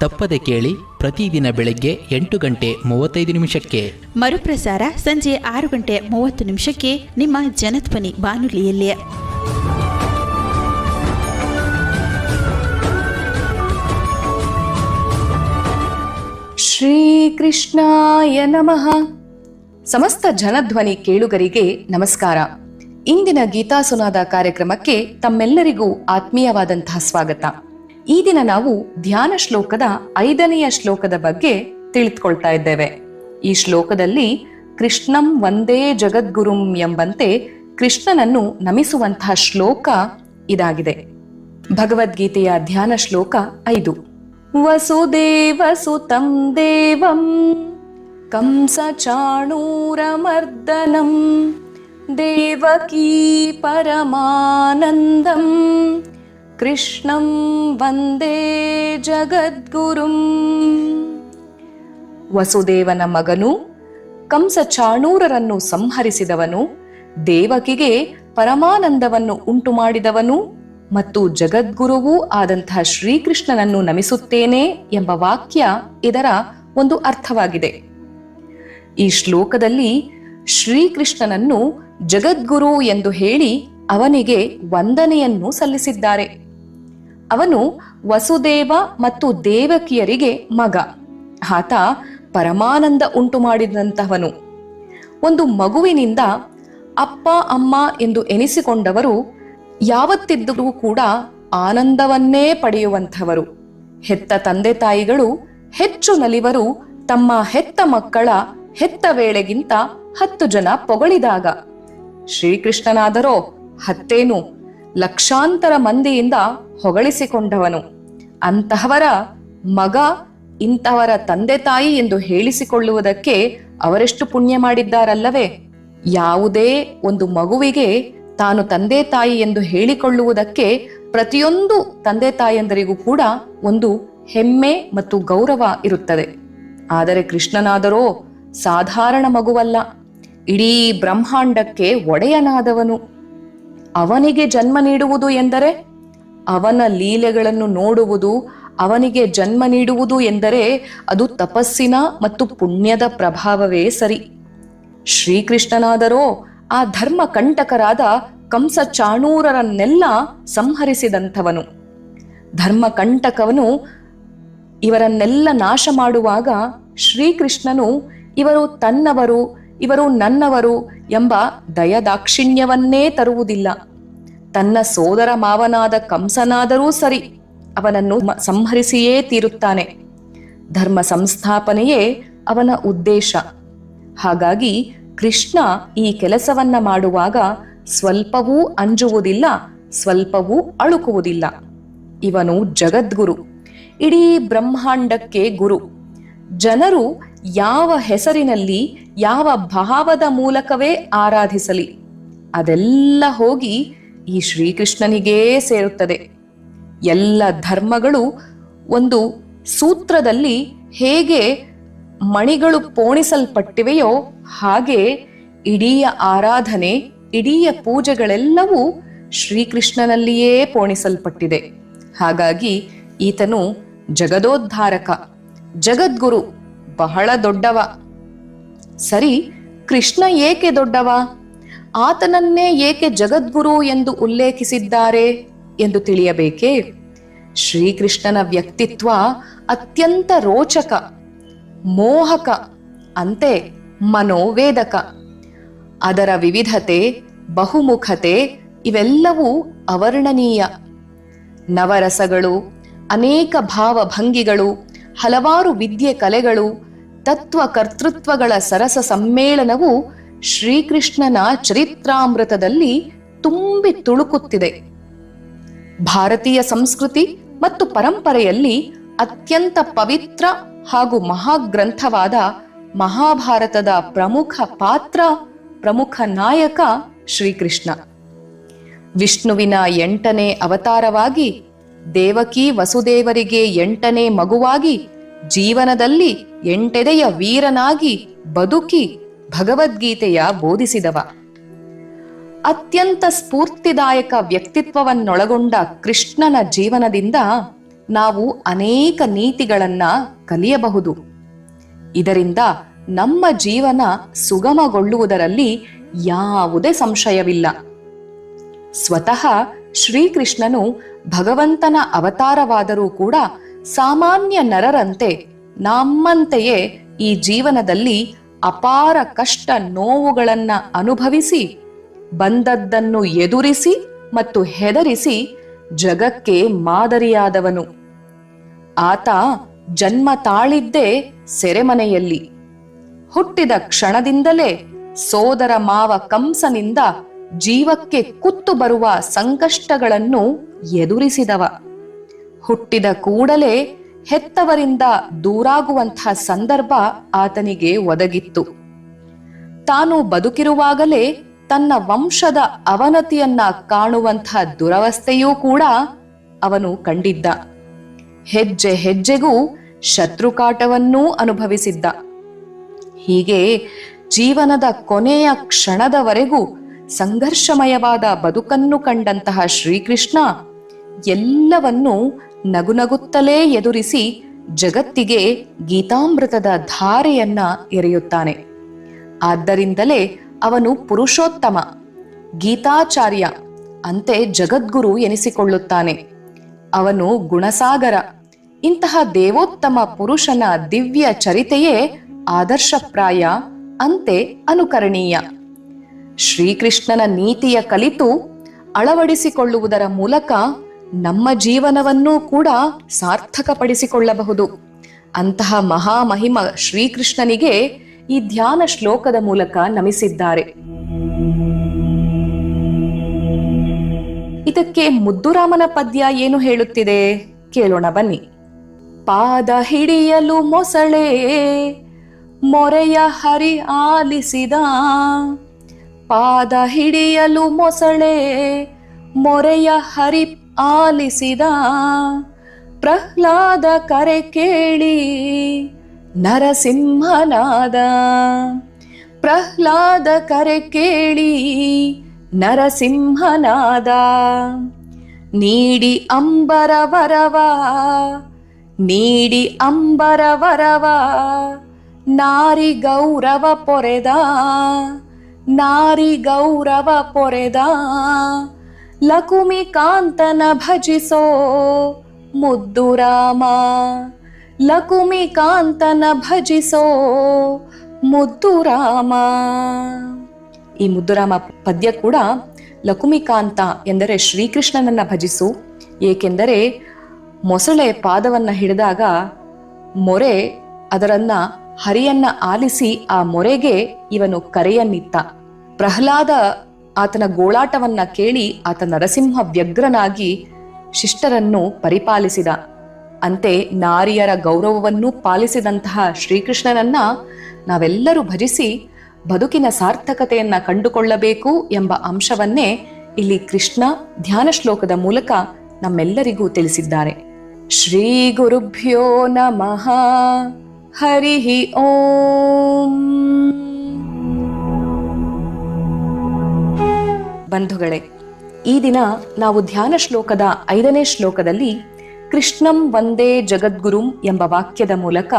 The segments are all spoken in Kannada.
ತಪ್ಪದೆ ಕೇಳಿ ಪ್ರತಿದಿನ ಬೆಳಗ್ಗೆ ಎಂಟು ಗಂಟೆ ಮೂವತ್ತೈದು ನಿಮಿಷಕ್ಕೆ. ಮರುಪ್ರಸಾರ ಸಂಜೆ ಆರು ಗಂಟೆ ಮೂವತ್ತು ನಿಮಿಷಕ್ಕೆ ನಿಮ್ಮ ಜನಧ್ವನಿ ಬಾನುಲಿಯಲ್ಲಿ. ಶ್ರೀಕೃಷ್ಣಾಯ ನಮಃ. ಸಮಸ್ತ ಜನಧ್ವನಿ ಕೇಳುಗರಿಗೆ ನಮಸ್ಕಾರ. ಇಂದಿನ ಗೀತಾಸುನಾದ ಕಾರ್ಯಕ್ರಮಕ್ಕೆ ತಮ್ಮೆಲ್ಲರಿಗೂ ಆತ್ಮೀಯವಾದಂತಹ ಸ್ವಾಗತ. ಈ ದಿನ ನಾವು ಧ್ಯಾನ ಶ್ಲೋಕದ ಐದನೆಯ ಶ್ಲೋಕದ ಬಗ್ಗೆ ತಿಳಿದುಕೊಳ್ತಾ ಇದ್ದೇವೆ. ಈ ಶ್ಲೋಕದಲ್ಲಿ ಕೃಷ್ಣಂ ವಂದೇ ಜಗದ್ಗುರುಂ ಎಂಬಂತೆ ಕೃಷ್ಣನನ್ನು ನಮಿಸುವಂತಹ ಶ್ಲೋಕ ಇದಾಗಿದೆ. ಭಗವದ್ಗೀತೆಯ ಧ್ಯಾನ ಶ್ಲೋಕ ಐದು. ವಸುದೇವ ಸುತಂ ದೇವಂ ಕಂಸ ಚಾಣೂರಮರ್ದನಂ ದೇವಕೀ ಪರಮಾನಂದಂ ಕೃಷ್ಣಂ ವಂದೇ ಜಗದ್ಗುರುಂ. ವಸುದೇವನ ಮಗನು ಕಂಸ ಚಾಣೂರರನ್ನು ಸಂಹರಿಸಿದವನು ದೇವಕಿಗೆ ಪರಮಾನಂದವನ್ನು ಉಂಟು ಮಾಡಿದವನು ಮತ್ತು ಜಗದ್ಗುರುವೂ ಆದಂತಹ ಶ್ರೀಕೃಷ್ಣನನ್ನು ನಮಿಸುತ್ತೇನೆ ಎಂಬ ವಾಕ್ಯ ಇದರ ಒಂದು ಅರ್ಥವಾಗಿದೆ. ಈ ಶ್ಲೋಕದಲ್ಲಿ ಶ್ರೀಕೃಷ್ಣನನ್ನು ಜಗದ್ಗುರು ಎಂದು ಹೇಳಿ ಅವನಿಗೆ ವಂದನೆಯನ್ನು ಸಲ್ಲಿಸಿದ್ದಾರೆ. ಅವನು ವಸುದೇವ ಮತ್ತು ದೇವಕಿಯರಿಗೆ ಮಗ. ಆತ ಪರಮಾನಂದ ಉಂಟು ಮಾಡಿದಂತಹವನು. ಒಂದು ಮಗುವಿನಿಂದ ಅಪ್ಪ, ಅಮ್ಮ ಎಂದು ಎನಿಸಿಕೊಂಡವರು ಯಾವತ್ತಿದ್ದರೂ ಕೂಡ ಆನಂದವನ್ನೇ ಪಡೆಯುವಂಥವರು. ಹೆತ್ತ ತಂದೆ ತಾಯಿಗಳು, ಹೆಚ್ಚು ನಲಿವರು ತಮ್ಮ ಹೆತ್ತ ಮಕ್ಕಳ ಹೆತ್ತ ವೇಳೆಗಿಂತ ಹತ್ತು ಜನ ಪೊಗಳಿದಾಗ. ಶ್ರೀಕೃಷ್ಣನಾದರೋ, ಹತ್ತೇನು ಲಕ್ಷಾಂತರ ಮಂದಿಯಿಂದ ಹೊಗಳಿಸಿಕೊಂಡವನು. ಅಂತಹವರ ಮಗ ಇಂತಹವರ ತಂದೆ ತಾಯಿ ಎಂದು ಹೇಳಿಸಿಕೊಳ್ಳುವುದಕ್ಕೆ ಅವರೆಷ್ಟು ಪುಣ್ಯ ಮಾಡಿದ್ದಾರಲ್ಲವೇ? ಯಾವುದೇ ಒಂದು ಮಗುವಿಗೆ ತಾನು ತಂದೆ ತಾಯಿ ಎಂದು ಹೇಳಿಕೊಳ್ಳುವುದಕ್ಕೆ ಪ್ರತಿಯೊಂದು ತಂದೆ ತಾಯಿಯಂದರಿಗೂ ಕೂಡ ಒಂದು ಹೆಮ್ಮೆ ಮತ್ತು ಗೌರವ ಇರುತ್ತದೆ. ಆದರೆ ಕೃಷ್ಣನಾದರೋ ಸಾಧಾರಣ ಮಗುವಲ್ಲ. ಇಡೀ ಬ್ರಹ್ಮಾಂಡಕ್ಕೆ ಒಡೆಯನಾದವನು. ಅವನಿಗೆ ಜನ್ಮ ನೀಡುವುದು ಎಂದರೆ ಅವನ ಲೀಲೆಗಳನ್ನು ನೋಡುವುದು, ಅವನಿಗೆ ಜನ್ಮ ನೀಡುವುದು ಎಂದರೆ ಅದು ತಪಸ್ಸಿನ ಮತ್ತು ಪುಣ್ಯದ ಪ್ರಭಾವವೇ ಸರಿ. ಶ್ರೀಕೃಷ್ಣನಾದರೋ ಆ ಧರ್ಮ ಕಂಟಕರಾದ ಕಂಸ ಚಾಣೂರರನ್ನೆಲ್ಲ ಸಂಹರಿಸಿದಂಥವನು. ಧರ್ಮ ಕಂಟಕವನು ಇವರನ್ನೆಲ್ಲ ನಾಶ ಮಾಡುವಾಗ ಶ್ರೀಕೃಷ್ಣನು ಇವರು ತನ್ನವರು, ಇವರು ನನ್ನವರು ಎಂಬ ದಯದಾಕ್ಷಿಣ್ಯವನ್ನೇ ತರುವುದಿಲ್ಲ. ತನ್ನ ಸೋದರ ಮಾವನಾದ ಕಂಸನಾದರೂ ಸರಿ, ಅವನನ್ನು ಸಂಹರಿಸಿಯೇ ತೀರುತ್ತಾನೆ. ಧರ್ಮ ಸಂಸ್ಥಾಪನೆಯೇ ಅವನ ಉದ್ದೇಶ. ಹಾಗಾಗಿ ಕೃಷ್ಣ ಈ ಕೆಲಸವನ್ನ ಮಾಡುವಾಗ ಸ್ವಲ್ಪವೂ ಅಂಜುವುದಿಲ್ಲ, ಸ್ವಲ್ಪವೂ ಅಳುಕುವುದಿಲ್ಲ. ಇವನು ಜಗದ್ಗುರು, ಇಡೀ ಬ್ರಹ್ಮಾಂಡಕ್ಕೆ ಗುರು. ಜನರು ಯಾವ ಹೆಸರಿನಲ್ಲಿ ಯಾವ ಭಾವದ ಮೂಲಕವೇ ಆರಾಧಿಸಲಿ, ಅದೆಲ್ಲ ಹೋಗಿ ಈ ಶ್ರೀಕೃಷ್ಣನಿಗೇ ಸೇರುತ್ತದೆ. ಎಲ್ಲ ಧರ್ಮಗಳು ಒಂದು ಸೂತ್ರದಲ್ಲಿ ಹೇಗೆ ಮಣಿಗಳು ಪೋಣಿಸಲ್ಪಟ್ಟಿವೆಯೋ ಹಾಗೆ ಇಡೀ ಆರಾಧನೆ, ಇಡೀ ಪೂಜೆಗಳೆಲ್ಲವೂ ಶ್ರೀಕೃಷ್ಣನಲ್ಲಿಯೇ ಪೋಣಿಸಲ್ಪಟ್ಟಿದೆ. ಹಾಗಾಗಿ ಈತನು ಜಗದೋದ್ಧಾರಕ, ಜಗದ್ಗುರು, ಬಹಳ ದೊಡ್ಡವ. ಸರಿ, ಕೃಷ್ಣ ಏಕೆ ದೊಡ್ಡವ? ಆತನನ್ನೇ ಏಕೆ ಜಗದ್ಗುರು ಎಂದು ಉಲ್ಲೇಖಿಸಿದ್ದಾರೆ ಎಂದು ತಿಳಿಯಬೇಕೇ? ಶ್ರೀಕೃಷ್ಣನ ವ್ಯಕ್ತಿತ್ವ ಅತ್ಯಂತ ರೋಚಕ, ಮೋಹಕ, ಅಂತೆ ಮನೋವೇದಕ. ಅದರ ವಿವಿಧತೆ, ಬಹುಮುಖತೆ ಇವೆಲ್ಲವೂ ಅವರ್ಣನೀಯ ನವರಸಗಳು, ಅನೇಕ ಭಾವಭಂಗಿಗಳು, ಹಲವಾರು ವಿದ್ಯೆ ಕಲೆಗಳು, ತತ್ವ ಕರ್ತೃತ್ವಗಳ ಸರಸ ಸಮ್ಮೇಳನವು ಶ್ರೀಕೃಷ್ಣನ ಚರಿತ್ರಾಮೃತದಲ್ಲಿ ತುಂಬಿ ತುಳುಕುತ್ತಿದೆ. ಭಾರತೀಯ ಸಂಸ್ಕೃತಿ ಮತ್ತು ಪರಂಪರೆಯಲ್ಲಿ ಅತ್ಯಂತ ಪವಿತ್ರ ಹಾಗೂ ಮಹಾಗ್ರಂಥವಾದ ಮಹಾಭಾರತದ ಪ್ರಮುಖ ಪಾತ್ರ, ಪ್ರಮುಖ ನಾಯಕ ಶ್ರೀಕೃಷ್ಣ. ವಿಷ್ಣುವಿನ ಎಂಟನೇ ಅವತಾರವಾಗಿ ದೇವಕಿ ವಸುದೇವರಿಗೆ ಎಂಟನೇ ಮಗುವಾಗಿ ಜೀವನದಲ್ಲಿ ಎಂಟೆದೆಯ ವೀರನಾಗಿ ಬದುಕಿ ಭಗವದ್ಗೀತೆಯ ಬೋಧಿಸಿದವ. ಅತ್ಯಂತ ಸ್ಫೂರ್ತಿದಾಯಕ ವ್ಯಕ್ತಿತ್ವವನ್ನೊಳಗೊಂಡ ಕೃಷ್ಣನ ಜೀವನದಿಂದ ನಾವು ಅನೇಕ ನೀತಿಗಳನ್ನ ಕಲಿಯಬಹುದು. ಇದರಿಂದ ನಮ್ಮ ಜೀವನ ಸುಗಮಗೊಳ್ಳುವುದರಲ್ಲಿ ಯಾವುದೇ ಸಂಶಯವಿಲ್ಲ. ಸ್ವತಃ ಶ್ರೀಕೃಷ್ಣನು ಭಗವಂತನ ಅವತಾರವಾದರೂ ಕೂಡ ಸಾಮಾನ್ಯ ನರರಂತೆ ನಮ್ಮಂತೆಯೇ ಈ ಜೀವನದಲ್ಲಿ ಅಪಾರ ಕಷ್ಟ ನೋವುಗಳನ್ನ ಅನುಭವಿಸಿ, ಬಂದದ್ದನ್ನು ಎದುರಿಸಿ ಮತ್ತು ಹೆದರಿಸಿ ಜಗಕ್ಕೆ ಮಾದರಿಯಾದವನು. ಆತ ಜನ್ಮ ತಾಳಿದ್ದೇ ಸೆರೆಮನೆಯಲ್ಲಿ. ಹುಟ್ಟಿದ ಕ್ಷಣದಿಂದಲೇ ಸೋದರ ಮಾವ ಕಂಸನಿಂದ ಜೀವಕ್ಕೆ ಕುತ್ತು ಬರುವ ಸಂಕಷ್ಟಗಳನ್ನು ಎದುರಿಸಿದವ. ಹುಟ್ಟಿದ ಕೂಡಲೇ ಹೆತ್ತವರಿಂದ ದೂರಾಗುವಂತಹ ಸಂದರ್ಭ ಆತನಿಗೆ ಒದಗಿತ್ತು. ತಾನು ಬದುಕಿರುವಾಗಲೇ ತನ್ನ ವಂಶದ ಅವನತಿಯನ್ನ ಕಾಣುವಂತಹ ದುರವಸ್ಥೆಯೂ ಕೂಡ ಅವನು ಕಂಡಿದ್ದ. ಹೆಜ್ಜೆ ಹೆಜ್ಜೆಗೂ ಶತ್ರುಕಾಟವನ್ನೂ ಅನುಭವಿಸಿದ್ದ. ಹೀಗೆ ಜೀವನದ ಕೊನೆಯ ಕ್ಷಣದವರೆಗೂ ಸಂಘರ್ಷಮಯವಾದ ಬದುಕನ್ನು ಕಂಡಂತಹ ಶ್ರೀಕೃಷ್ಣ ಎಲ್ಲವನ್ನೂ ನಗುನಗುತ್ತಲೇ ಎದುರಿಸಿ ಜಗತ್ತಿಗೆ ಗೀತಾಮೃತದ ಧಾರೆಯನ್ನ ಎರೆಯುತ್ತಾನೆ. ಆದ್ದರಿಂದಲೇ ಅವನು ಪುರುಷೋತ್ತಮ, ಗೀತಾಚಾರ್ಯ ಅಂತೆ ಜಗದ್ಗುರು ಎನಿಸಿಕೊಳ್ಳುತ್ತಾನೆ. ಅವನು ಗುಣಸಾಗರ, ಇಂತಹ ದೇವೋತ್ತಮ ಪುರುಷನ ದಿವ್ಯ ಚರಿತೆಯೇ ಆದರ್ಶಪ್ರಾಯ ಅಂತೆ ಅನುಕರಣೀಯ. ಶ್ರೀಕೃಷ್ಣನ ನೀತಿಯ ಕಲಿತು ಅಳವಡಿಸಿಕೊಳ್ಳುವುದರ ಮೂಲಕ ನಮ್ಮ ಜೀವನವನ್ನೂ ಕೂಡ ಸಾರ್ಥಕಪಡಿಸಿಕೊಳ್ಳಬಹುದು. ಅಂತಹ ಮಹಾಮಹಿಮ ಶ್ರೀಕೃಷ್ಣನಿಗೆ ಈ ಧ್ಯಾನ ಶ್ಲೋಕದ ಮೂಲಕ ನಮಿಸಿದ್ದಾರೆ. ಇದಕ್ಕೆ ಮುದ್ದುರಾಮನ ಪದ್ಯ ಏನು ಹೇಳುತ್ತಿದೆ? ಕೇಳೋಣ ಬನ್ನಿ. ಪಾದ ಹಿಡಿಯಲು ಮೊಸಳೆ, ಮೊರೆಯ ಹರಿ ಆಲಿಸಿದ. ಪಾದ ಹಿಡಿಯಲು ಮೊಸಳೆ, ಮೊರೆಯ ಹರಿ ಆಲಿಸಿದ. ಪ್ರಹ್ಲಾದ ಕರೆ ಕೇಳಿ, ನರಸಿಂಹನಾದ. ಪ್ರಹ್ಲಾದ ಕರೆ ಕೇಳಿ, ನರಸಿಂಹನಾದ. ನೀಡಿ ಅಂಬರ ವರವ, ನೀಡಿ ಅಂಬರ ವರವ, ನಾರಿ ಗೌರವ ಪೊರೆದ, ನಾರಿ ಗೌರವ ಪೊರೆದ. ಲಕುಮಿ ಕಾಂತನ ಭಜಿಸೋ ಮುದ್ದು ರಾಮ. ಲಕುಮಿ ಕಾಂತನ ಭಜಿಸೋ ಮುದ್ದು ರಾಮ. ಈ ಮುದ್ದುರಾಮ ಪದ್ಯ ಕೂಡ ಲಕುಮಿಕಾಂತ ಎಂದರೆ ಶ್ರೀಕೃಷ್ಣನನ್ನ ಭಜಿಸು. ಏಕೆಂದರೆ ಮೊಸಳೆ ಪಾದವನ್ನ ಹಿಡಿದಾಗ ಮೊರೆ ಅದರನ್ನ ಹರಿಯನ್ನ ಆಲಿಸಿ ಆ ಮೊರೆಗೆ ಇವನು ಕರೆಯನ್ನಿತ್ತ. ಪ್ರಹ್ಲಾದ ಆತನ ಗೋಳಾಟವನ್ನ ಕೇಳಿ ಆತ ನರಸಿಂಹ ವ್ಯಗ್ರನಾಗಿ ಶಿಷ್ಟರನ್ನು ಪರಿಪಾಲಿಸಿದ. ಅಂತೆ ನಾರಿಯರ ಗೌರವವನ್ನು ಪಾಲಿಸಿದಂತಹ ಶ್ರೀಕೃಷ್ಣನನ್ನ ನಾವೆಲ್ಲರೂ ಭಜಿಸಿ ಬದುಕಿನ ಸಾರ್ಥಕತೆಯನ್ನ ಕಂಡುಕೊಳ್ಳಬೇಕು ಎಂಬ ಅಂಶವನ್ನೇ ಇಲ್ಲಿ ಕೃಷ್ಣ ಧ್ಯಾನ ಶ್ಲೋಕದ ಮೂಲಕ ನಮ್ಮೆಲ್ಲರಿಗೂ ತಿಳಿಸಿದ್ದಾರೆ. ಶ್ರೀ ಗುರುಭ್ಯೋ ನಮಃ. ಹರಿ ಓಂ. ಬಂಧುಗಳೇ, ಈ ದಿನ ನಾವು ಧ್ಯಾನ ಶ್ಲೋಕದ ಐದನೇ ಶ್ಲೋಕದಲ್ಲಿ ಕೃಷ್ಣಂ ವಂದೇ ಜಗದ್ಗುರುಂ ಎಂಬ ವಾಕ್ಯದ ಮೂಲಕ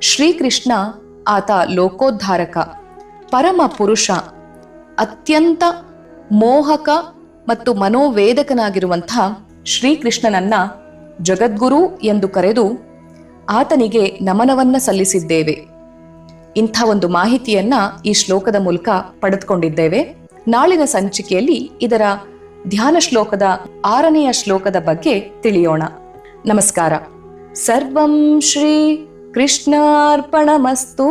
ಶ್ರೀಕೃಷ್ಣ ಆತ ಲೋಕೋದ್ಧಾರಕ, ಪರಮ ಪುರುಷ, ಅತ್ಯಂತ ಮೋಹಕ ಮತ್ತು ಮನೋವೇದಕನಾಗಿರುವಂಥ ಶ್ರೀಕೃಷ್ಣನನ್ನ ಜಗದ್ಗುರು ಎಂದು ಕರೆದು ಆತನಿಗೆ ನಮನವನ್ನ ಸಲ್ಲಿಸಿದ್ದೇವೆ. ಇಂಥ ಒಂದು ಮಾಹಿತಿಯನ್ನ ಈ ಶ್ಲೋಕದ ಮೂಲಕ ಪಡೆದುಕೊಂಡಿದ್ದೇವೆ. ನಾಳಿನ ಸಂಚಿಕೆಯಲ್ಲಿ ಇದರ ಧ್ಯಾನ ಶ್ಲೋಕದ ಆರನೆಯ ಶ್ಲೋಕದ ಬಗ್ಗೆ ತಿಳಿಯೋಣ. ನಮಸ್ಕಾರ. ಸರ್ವಂ ಶ್ರೀ ಕೃಷ್ಣಾರ್ಪಣಮಸ್ತು.